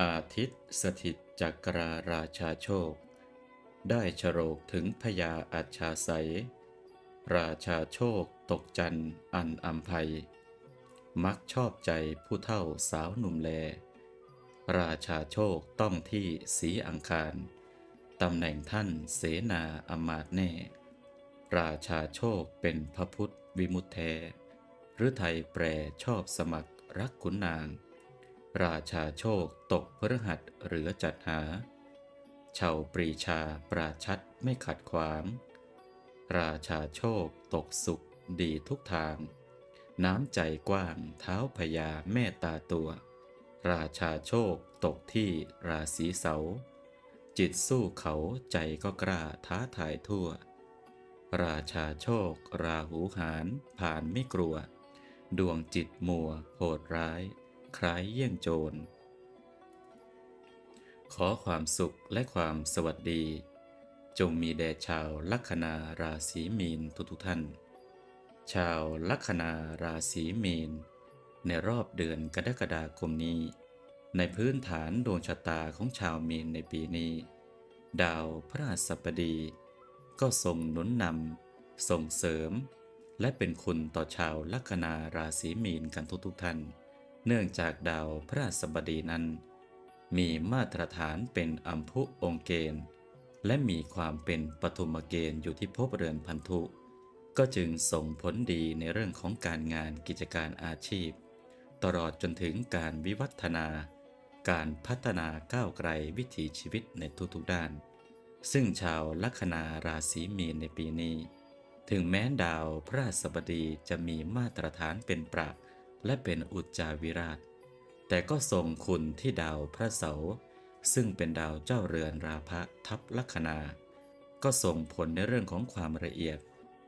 อาทิตย์สถิตจักราราชาโชค ได้ฉโรกถึงพญาอัจฉาไสยราชาโชคตกจันทร์อันอัมภัย มักชอบใจผู้เท่าสาวหนุ่มแล ราชาโชคต้องที่สีอังคาร ตำแหน่งท่านเสนาอมาตย์แน่ ราชาโชคเป็นพระพุทธวิมุตแทหรือไทยแปรชอบสมัครรักขุนนาง ราชาโชคตกพฤหัสเหลือจัดหาชาวปรีชาปราชัดไม่ขัดขวาง ราชาโชคตกสุขดีทุกทาง น้ำใจกว้างเท้าพญาแม่ตาตัว ราชาโชคตกที่ราศีเสา จิตสู้เขาใจก็กล้าท้าทายทั่ว ราชาโชค ราหูหารผ่านไม่กลัว ดวงจิตมัวโหดร้าย คล้ายเยี่ยงโจร ขอความสุขและความสวัสดี จงมีแด่ชาวลัคนาราศีมีนทุกๆท่าน ชาวลัคนาราศีมีน ในรอบเดือนกรกฎาคมนี้ ในพื้นฐานดวงชะตาของชาวมีนในปีนี้ ดาวพระราชบดี ก็ส่งหนุนนำส่งเสริมและเป็นคุณต่อชาวลัคนาราศีมีนกันทุกๆท่าน เนื่องจากดาวพระราชบดีนั้น มีมาตรฐานเป็นอัมพุองเกณฑ์ และมีความเป็นปฐุมเกณฑ์อยู่ที่ภพเรือนพันธุ ก็จึงส่งผลดีในเรื่องของการงานกิจการอาชีพ ตลอดจนถึงการวิวัฒนา การพัฒนาก้าวไกลวิถีชีวิตในทุกๆด้าน ซึ่งชาวลัคนาราศีมีนในปีนี้ ถึงแม้ดาวพระราชบดีจะมีมาตรฐานเป็นประ และเป็นอุจจาวิราช แต่ก็ส่งคุณที่ดาวพระเสาร์ซึ่งเป็นดาวเจ้าเรือนราพะทับลัคนา ก็ส่งผลในเรื่องของความละเอียด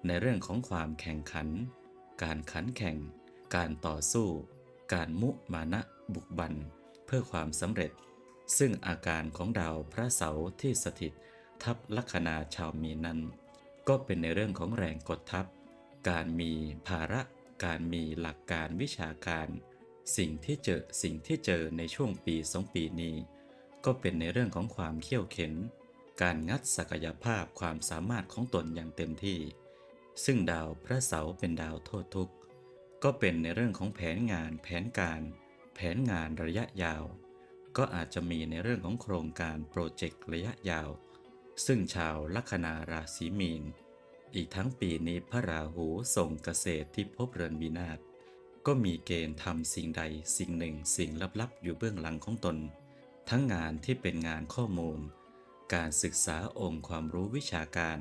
ในเรื่องของความแข่งขัน การขันแข่ง การต่อสู้ การมุมานะบุกบัน เพื่อความสำเร็จ ซึ่งอาการของดาวพระเสาร์ที่สถิตทับลัคนาชาวมีนนั้น ก็เป็นในเรื่องของแรงกดทับ การมีภาระ การมีหลักการวิชาการ สิ่งที่เจอสิ่งที่เจอในช่วงปีสองปีนี้ ก็เป็นในเรื่องของความเขี่ยวเข็น การงัดศักยภาพความสามารถของตนอย่างเต็มที่ ซึ่งดาวพระเสาร์เป็นดาวโทษทุกข์ก็เป็นในเรื่องของแผนงานแผนการ แผนงานระยะยาว ก็อาจจะมีในเรื่องของโครงการโปรเจกต์ระยะยาว ซึ่งชาวลัคนาราศีมีน อีกทั้งปีนี้พระราหูส่งเกษตรที่พบเรือนวินาศก็มีเกณฑ์ทำสิ่งใดสิ่งหนึ่งสิ่งลับๆ อยู่เบื้องหลังของตน ทั้งงานที่เป็นงานข้อมูล การศึกษาองค์ความรู้วิชาการ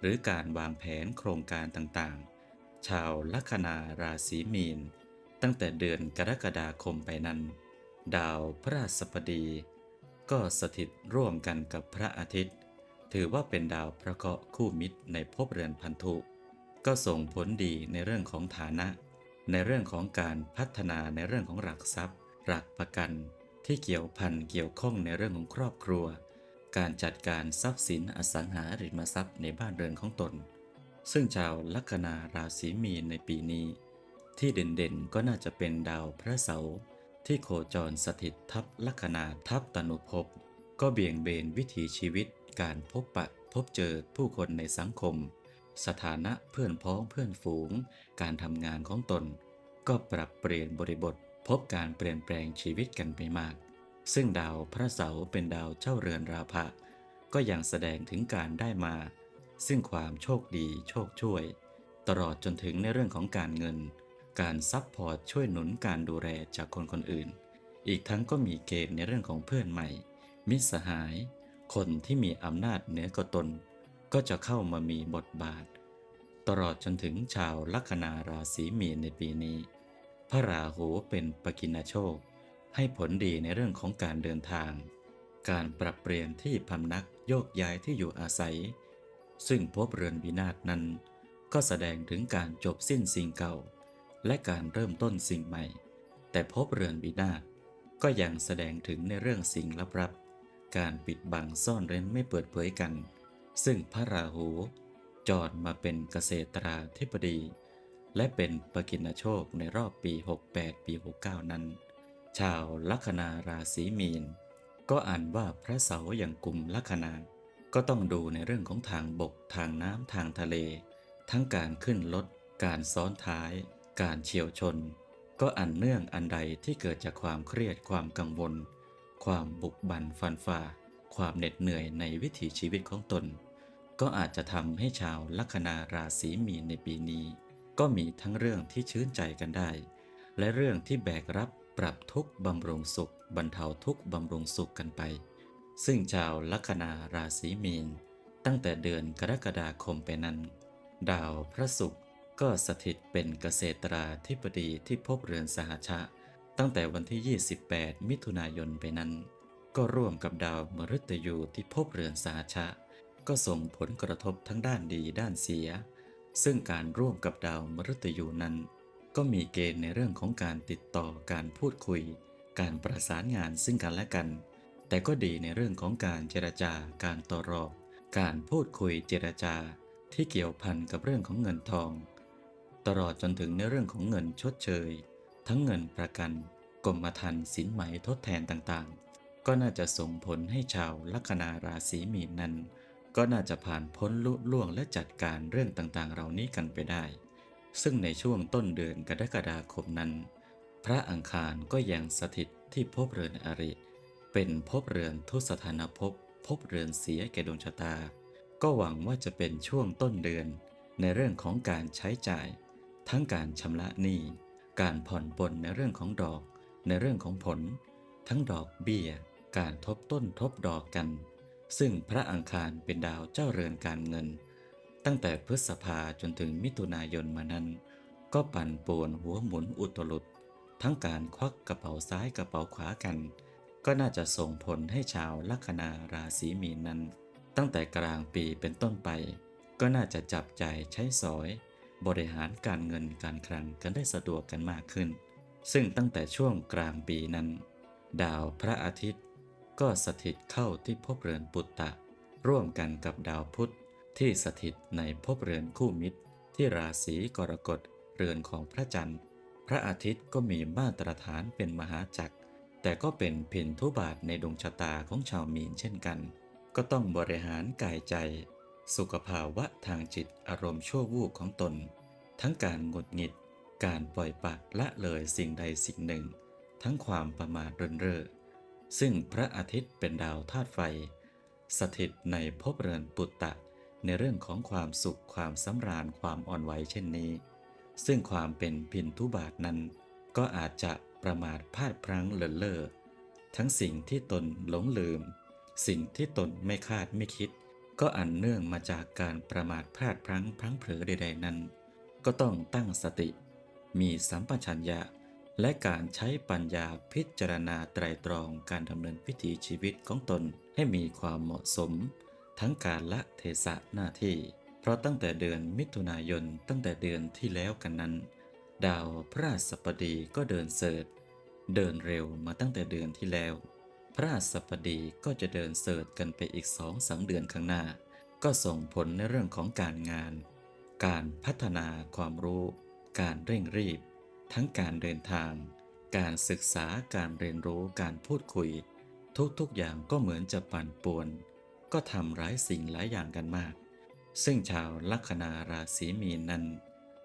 หรือการวางแผนโครงการต่างๆ ชาวลัคนาราศีมีน ตั้งแต่เดือนกรกฎาคมไปนั้น ดาวพระราชบดี ก็สถิตร่วมกันกับพระอาทิตย์ ถือว่าเป็นดาวพระเคราะห์คู่มิตรในภพเรือนพันธุ ก็ส่งผลดีในเรื่องของฐานะ ในเรื่องของการพัฒนาในเรื่องของหลักทรัพย์ หลักประกัน ที่เกี่ยวพันเกี่ยวข้องในเรื่องของครอบครัว การจัดการทรัพย์สินอสังหาริมทรัพย์ในบ้านเรือนของตน ซึ่งชาวลัคนาราศีมีนในปีนี้ ที่เด่นๆก็น่าจะเป็นดาวพระเสาร์ที่โคจรสถิตทับลัคนาทับตนุภพก็เบี่ยงเบนวิถีชีวิต การพบปะพบเจอผู้คนในสังคม สถานะเพื่อนพ้องเพื่อนฝูง การทำงานของตน ก็ปรับเปลี่ยนบริบท พบการเปลี่ยนแปลงชีวิตกันไปมาก ซึ่งดาวพระเสาร์เป็นดาวเจ้าเรือนราภะก็ยังแสดงถึงการได้มา ซึ่งความโชคดีโชคช่วย ตลอดจนถึงในเรื่องของการเงิน การซัพพอร์ตช่วยหนุนการดูแลจากคนคนอื่น อีกทั้งก็มีเกณฑ์ในเรื่องของเพื่อนใหม่ มิตรสหาย คนที่มีอำนาจเหนือกตน ก็จะเข้ามามีบทบาท ตลอดจนถึงชาวลัคนาราศีมีนในปีนี้ พระราหูเป็นปกินโชค ให้ผลดีในเรื่องของการเดินทาง การปรับเปลี่ยนที่พำนักโยกย้ายที่อยู่อาศัย ซึ่งพบเรือนวินาศนั้น ก็แสดงถึงการจบสิ้นสิ่งเก่า และการเริ่มต้นสิ่งใหม่ แต่พบเรือนวินาศก็ยังแสดงถึงในเรื่องสิ่งลับๆ การปิดบังซ่อนเร้นไม่เปิดเผยกัน ซึ่งพระราหู จอดมาเป็นเกษตราธิบดี และเป็นปกินโชคในรอบปี 68 ปี 69 นั้น ชาวลัคนาราศีมีน ก็อ่านว่าพระเสาอย่างกลุ่มลัคนาก็ต้องดูในเรื่องของทางบกทางน้ำทางทะเล ทั้งการขึ้นรถการซ้อนท้าย การเฉียวชน ก็อันเนื่องอันใดที่เกิดจากความเครียดความกังวล ความบุกบันฟันฝ่า ความเหน็ดเหนื่อยในวิถีชีวิตของตน ก็อาจจะทำให้ชาวลัคนาราศีมีนในปีนี้ ก็มีทั้งเรื่องที่ชื่นใจกันได้ และเรื่องที่แบกรับปรับทุกบำรุงสุข บรรเทาทุกบำรุงสุขกันไป ซึ่งชาวลัคนาราศีมีน ตั้งแต่เดือนกรกฎาคมไปนั้น ดาวพระศุกร์ก็สถิตเป็นเกษตราธิบดีที่ภพเรือนสหชะ ตั้งแต่วันที่ 28 มิถุนายนไปนั้น ก็ร่วมกับดาวมฤตยูที่ภพเรือนสหชะ ก็ส่งผลกระทบทั้งด้านดีด้านเสีย ซึ่งการร่วมกับดาวมฤตยูนั้น ก็มีเกณฑ์ในเรื่องของการติดต่อการพูดคุย การประสานงานซึ่งกันและกัน แต่ก็ดีในเรื่องของการเจรจาการต่อรองการพูดคุยเจรจาที่เกี่ยวพันกับเรื่องของเงินทอง ตลอดจนถึงในเรื่องของเงินชดเชย ทั้งเงินประกันกรมธรรม์สินไหมทดแทนต่างๆ ก็น่าจะส่งผลให้ชาวลัคนาราศีมีนนั้น ก็น่าจะผ่านพ้นลุล่วงและจัดการเรื่องต่างๆ เหล่านี้กันไปได้ ซึ่งในช่วงต้นเดือนกรกฎาคมนั้น พระอังคารก็ยังสถิตที่ภพเรือนอริ เป็นภพเรือนทุสถานภพภพเรือนเสียแก่ดวงชะตา ก็หวังว่าจะเป็นช่วงต้นเดือน ในเรื่องของการใช้จ่าย ทั้งการชำระหนี้ การผ่อนปลนในเรื่องของดอก ในเรื่องของผล ทั้งดอกเบี้ย การทบต้นทบดอกกัน ซึ่งพระอังคารเป็นดาวเจ้าเรือนการเงิน ตั้งแต่พฤษภาจนถึงมิถุนายนมานั้น ก็ปั่นป่วนหัวหมุนอุตลุดทั้งการควักกระเป๋าซ้ายกระเป๋าขวากัน ก็น่าจะส่งผลให้ชาวลัคนาราศีมีนนั้น ตั้งแต่กลางปีเป็นต้นไป ก็น่าจะจับใจใช้สอย บริหารการเงินการคลังกันได้สะดวกกันมากขึ้น ซึ่งตั้งแต่ช่วงกลางปีนั้น ดาวพระอาทิตย์ ก็สถิตเข้าที่ภพเรือนปุตตะ ร่วมกันกับดาวพุธที่สถิตในภพเรือนคู่มิตร ที่ราศีกรกฎเรือนของพระจันทร์ พระอาทิตย์ก็มีมาตรฐานเป็นมหาจักร แต่ก็เป็นผินทุบาทในดวงชะตาของชาวมีนเช่นกัน ก็ต้องบริหารกายใจ สุขภาวะทางจิตอารมณ์ชั่ววูบของตน ทั้งการหงุดหงิด การปล่อยปะละเลยสิ่งใดสิ่งหนึ่ง ทั้งความประมาทเรินเร่อ ซึ่งพระอาทิตย์เป็นดาวธาตุไฟ สถิตในภพเรือนปุตตะ ในเรื่องของความสุขความสำราญความอ่อนไหวเช่นนี้ ซึ่งความเป็นพินทุบาทนั้น ก็อาจจะประมาทพลาดพลั้งเลินเล่อทั้งสิ่งที่ตนหลงลืม สิ่งที่ตนไม่คาดไม่คิด ก็อันเนื่องมาจากการประมาทพลาดพลั้งพลั้งเผลอใด ๆ นั้น ก็ต้องตั้งสติ มีสัมปชัญญะ และการใช้ปัญญาพิจารณาไตรตรองการดำเนินพิถีชีวิตของตนให้มีความเหมาะสม ทั้งการละเทศะหน้าที่ เพราะตั้งแต่เดือนมิถุนายนตั้งแต่เดือนที่แล้วกันนั้น ดาวพระราชบดีก็เดินเสริฐเดินเร็วมาตั้งแต่เดือนที่แล้ว ราชบดีก็จะเดินเสริฐกันไปอีกสองสาเดือนข้างหน้า ก็ส่งผลในเรื่องของการงาน การพัฒนาความรู้ การเร่งรีบ ทั้งการเดินทาง การศึกษาการเรียนรู้การพูดคุย ทุกๆอย่างก็เหมือนจะปั่นป่วน ก็ทำหลายสิ่งหลายอย่างกันมาก ซึ่งชาวลัคนาราศีมีนนั้น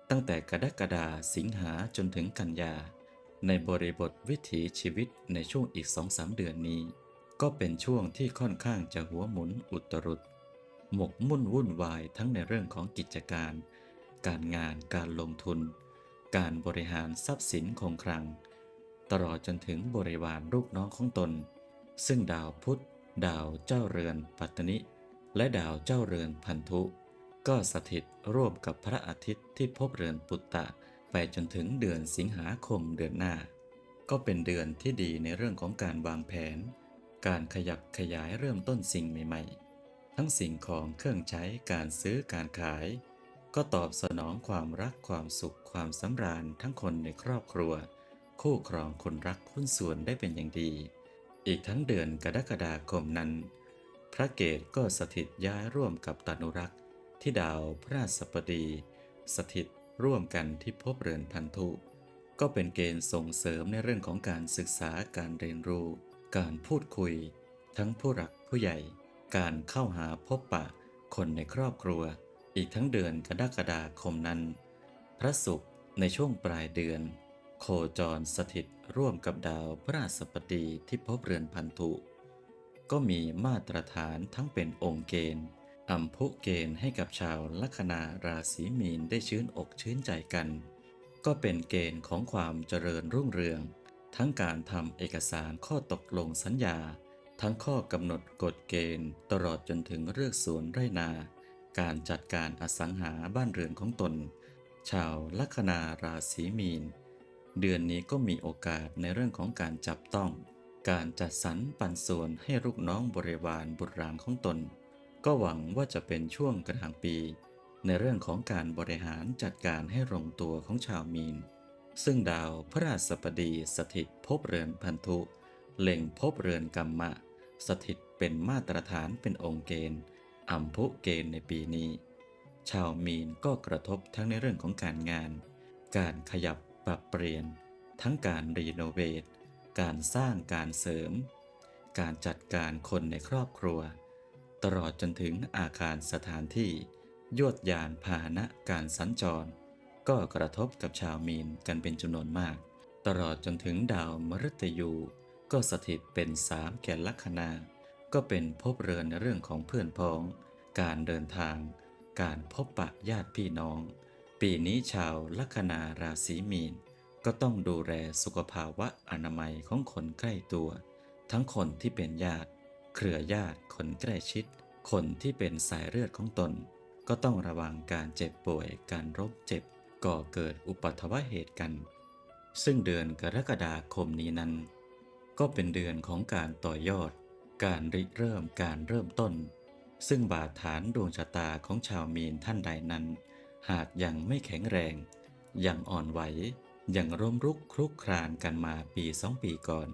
ตั้งแต่กรกฎาสิงหาจนถึงกันยา ในบริบทวิถีชีวิตในช่วงอีกสองสามเดือนนี้ ก็เป็นช่วงที่ค่อนข้างจะหัวหมุนอุตรุดหมกมุ่นวุ่นวายทั้งในเรื่องของกิจการ การงานการลงทุน การบริหารทรัพย์สินคงคลัง ตลอดจนถึงบริวารลูกน้องของตน ซึ่งดาวพุธดาวเจ้าเรือนปัตตนิ และดาวเจ้าเรือนพันธุ ก็สถิตร่วมกับพระอาทิตย์ที่พบเรือนปุตตะ ไปจนถึงเดือนสิงหาคมเดือนหน้า ก็เป็นเดือนที่ดีในเรื่องของการวางแผน การขยับขยายเริ่มต้นสิ่งใหม่ ๆ ทั้งสิ่งของเครื่องใช้การซื้อการขาย ก็ตอบสนองความรักความสุขความสำราญทั้งคนในครอบครัว คู่ครองคนรักหุ้นส่วนได้เป็นอย่างดี อีกทั้งเดือนกรกฎาคมนั้น พระเกตก็สถิตย้ายร่วมกับตานุรักษ์ที่ดาวพระราชบดี สถิต ร่วมกันที่ภพเรือนพันธุ ก็เป็นเกณฑ์ส่งเสริมในเรื่องของการศึกษาการเรียนรู้ การพูดคุย ทั้งผู้หลักผู้ใหญ่ การเข้าหาพบปะ คนในครอบครัว อีกทั้งเดือนกรกฎาคมนั้น พระศุกร์ในช่วงปลายเดือน โคจรสถิตร่วมกับดาวพระราชบดีที่พบเรือนพันธุ ก็มีมาตรฐานทั้งเป็นองค์เกณฑ์ อัมพุเกณฑ์ให้กับชาวลัคนาราศีมีนได้ชื้นอกชื้นใจกัน ก็เป็นเกณฑ์ของความเจริญรุ่งเรือง ทั้งการทำเอกสารข้อตกลงสัญญา ทั้งข้อกำหนดกฎเกณฑ์ ตลอดจนถึงเลือกสวนไรนา การจัดการอสังหาบ้านเรือนของตน ชาวลัคนาราศีมีน เดือนนี้ก็มีโอกาสในเรื่องของการจับต้อง การจัดสรรปันส่วนให้ลูกน้องบริวารบุตรหลานของตน ก็หวังว่าจะเป็นช่วงกลางปี ในเรื่องของการบริหารจัดการให้ลงตัวของชาวมีน ซึ่งดาวพระราชบดีสถิตภพเรือนพันธุ เล็งภพเรือนกรรมะ สถิตเป็นมาตรฐานเป็นองค์เกณฑ์อัมพุเกณฑ์ในปีนี้ ชาวมีนก็กระทบทั้งในเรื่องของการงาน การขยับปรับเปลี่ยน ทั้งการรีโนเวทการสร้างการเสริม การจัดการคนในครอบครัว ตลอดจนถึงอาคารสถานที่ ยวดยานพาหนะการสัญจร ก็กระทบกับชาวมีนกันเป็นจำนวนมาก ตลอดจนถึงดาวมฤตยู ก็สถิตเป็นสามแก่ลัคนา ก็เป็นภพเรือนในเรื่องของเพื่อนพ้อง การเดินทาง การพบปะญาติพี่น้อง ปีนี้ชาวลัคนาราศีมีน ก็ต้องดูแลสุขภาวะอนามัยของคนใกล้ตัว ทั้งคนที่เป็นญาติ เครือญาติคนใกล้ชิด คนที่เป็นสายเลือดของตน ก็ต้องระวังการเจ็บป่วย การรบเจ็บ ก่อเกิดอุปัทวเหตุกัน ซึ่งเดือนกรกฎาคมนี้นั้น ก็เป็นเดือนของการต่อยอด การริเริ่มการเริ่มต้น ซึ่งบาดฐานดวงชะตาของชาวมีนท่านใดนั้น หากยังไม่แข็งแรง ยังอ่อนไหวยังร่มรุกคลุกครานกันมาปีสองปีก่อน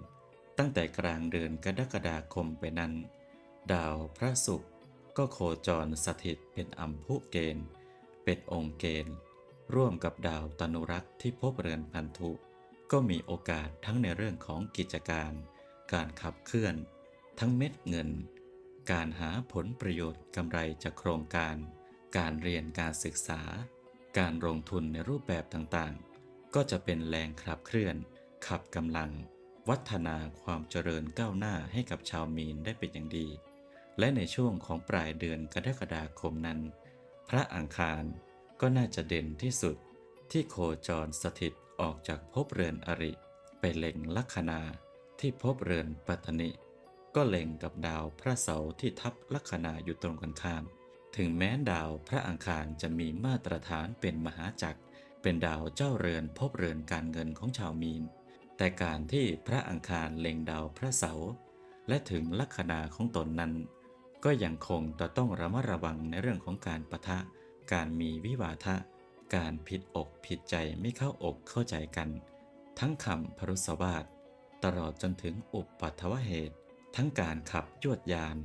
ตั้งแต่กลางเดือนกรกฎาคมไปนั้น ดาวพระศุกร์ก็โคจรสถิตเป็นอัมพุเกณฑ์ เป็นองค์เกณฑ์ ร่วมกับดาวตนุรักษ์ที่พบเรือนพันธุ ก็มีโอกาสทั้งในเรื่องของกิจการ การขับเคลื่อน ทั้งเม็ดเงิน การหาผลประโยชน์กำไรจากโครงการ การเรียนการศึกษา การลงทุนในรูปแบบต่างๆ ก็จะเป็นแรงขับเคลื่อน ขับกำลัง วัฒนาความเจริญก้าวหน้าให้กับชาวมีนได้เป็นอย่างดี และในช่วงของปลายเดือนกรกฎาคมนั้น พระอังคารก็น่าจะเด่นที่สุดที่โคจรสถิตออกจากภพเรือนอริ ไปเล็งลัคนาที่ภพเรือนปัตนิ ก็เล็งกับดาวพระเสาร์ที่ทับลัคนาอยู่ตรงกันข้าม ถึงแม้ดาวพระอังคารจะมีมาตรฐานเป็นมหาจักร เป็นดาวเจ้าเรือนภพเรือนการเงินของชาวมีน แต่การที่พระอังคารเล็งดาวพระเสาร์และถึงลัคนาของตนนั้น ก็ยังคงจะต้องระมัดระวังในเรื่องของการปะทะ การมีวิวาทะ การผิดอกผิดใจไม่เข้าอกเข้าใจกัน ทั้งคำพรุษวาทตลอดจนถึงอุปัทวเหตุ ทั้งการขับยวดยาน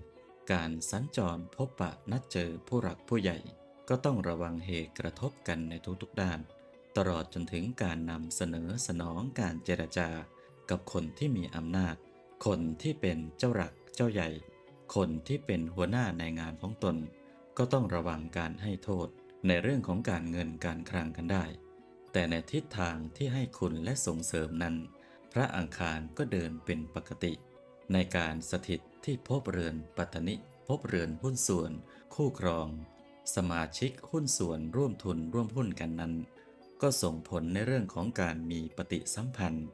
การสัญจรพบปะนัดเจอผู้หลักผู้ใหญ่ ก็ต้องระวังเหตุกระทบกันในทุกๆด้าน ตลอดจนถึงการนำเสนอสนองการเจรจา กับคนที่มีอำนาจ คนที่เป็นเจ้าหลักเจ้าใหญ่ คนที่เป็นหัวหน้าในงานของตน ก็ต้องระวังการให้โทษในเรื่องของการเงินการคลังกันได้ แต่ในทิศทางที่ให้คุณและส่งเสริมนั้น พระอังคารก็เดินเป็นปกติ ในการสถิตที่พบเรือนปัตตนิพบเรือนหุ้นส่วน คู่ครอง สมาชิกหุ้นส่วนร่วมทุนร่วมหุ้นกันนั้น ก็ส่งผลในเรื่องของการมีปฏิสัมพันธ์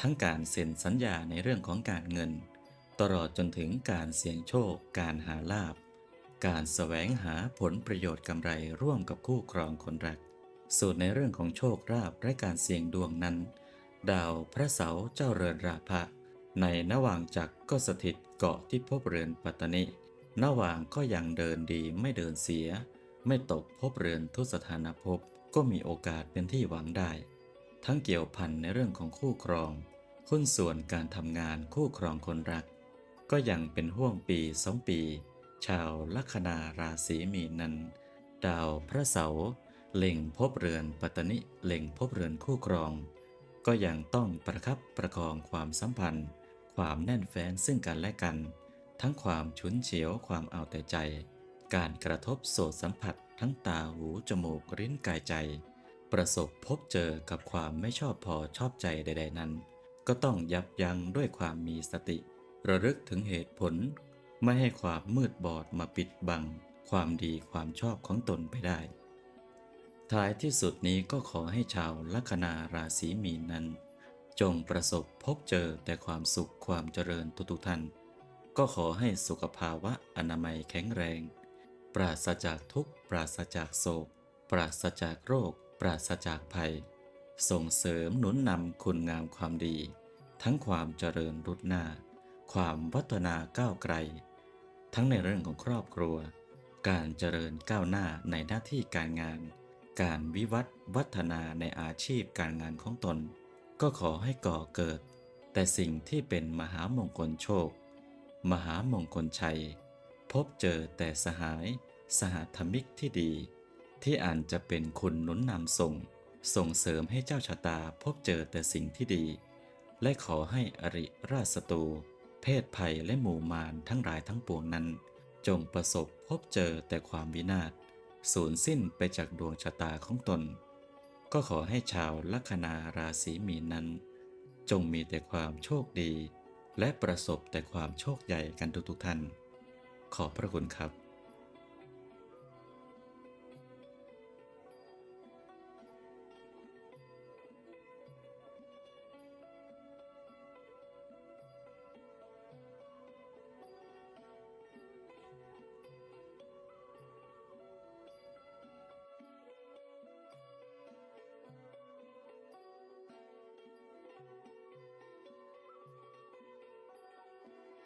ทั้งการเซ็นสัญญาในเรื่องของการเงิน ตลอดจนถึงการเสี่ยงโชค การหาลาบ การแสวงหาผลประโยชน์กำไรร่วมกับคู่ครองคนรัก ส่วนในเรื่องของโชคลาภและการเสี่ยงดวงนั้น ดาวพระเสาร์เจ้าเรือนราพะในนว่างจักก็สถิตเกาะที่พบเรือนปัตตนินว่างก็ยังเดินดีไม่เดินเสีย ไม่ตกพบเรือนทุสถานภพ ก็มีโอกาสเป็นที่หวังได้ ทั้งเกี่ยวพันในเรื่องของคู่ครองหุ้นส่วนการทำงานคู่ครองคนรัก ก็ยังเป็นห่วงปีสองปี ชาวลัคนาราศีมีนนั้น ดาวพระเสาร์เล็งพบเรือนปัตตนิเล็งพบเรือนคู่ครอง ก็ยังต้องประคับประคองความสัมพันธ์ ความแน่นแฟ้นซึ่งกันและกัน ทั้งความฉุนเฉียวความเอาแต่ใจ การกระทบโสตสัมผัส ทั้งตาหูจมูกลิ้นกายใจ ประสบพบเจอกับความไม่ชอบพอชอบใจใด ๆนั้น ก็ต้องยับยั้งด้วยความมีสติ ระลึกถึงเหตุผล ไม่ให้ความมืดบอดมาปิดบัง ความดีความชอบของตนไปได้ ท้ายที่สุดนี้ก็ขอให้ชาวลัคนาราศีมีนนั้น จงประสบพบเจอแต่ความสุขความเจริญทุกๆท่านก็ขอให้สุขภาวะอนามัยแข็งแรง ปราศจากทุก ปราศจากโศก ปราศจากโรค ปราศจากภัย ส่งเสริมหนุนนำคุณงามความดี ทั้งความเจริญรุดหน้า ความวัฒนาก้าวไกล ทั้งในเรื่องของครอบครัว การเจริญก้าวหน้าในหน้าที่การงาน การวิวัฒวัฒนาในอาชีพการงานของตน ก็ขอให้ก่อเกิด แต่สิ่งที่เป็นมหามงคลโชค มหามงคลชัย พบเจอแต่สหาย สหธรรมิกที่ดี ที่อาจจะเป็นคุณหนุนนำส่ง ส่งเสริมให้เจ้าชะตาพบเจอแต่สิ่งที่ดี และขอให้อริราชศัตรูเพศภัยและหมู่มารทั้งหลายทั้งปวงนั้น จงประสบพบเจอแต่ความวินาศสูญสิ้นไปจากดวงชะตาของตน ก็ขอให้ชาวลัคนาราศีมีนนั้น จงมีแต่ความโชคดี และประสบแต่ความโชคใหญ่กันทุกๆท่าน ขอพระคุณครับ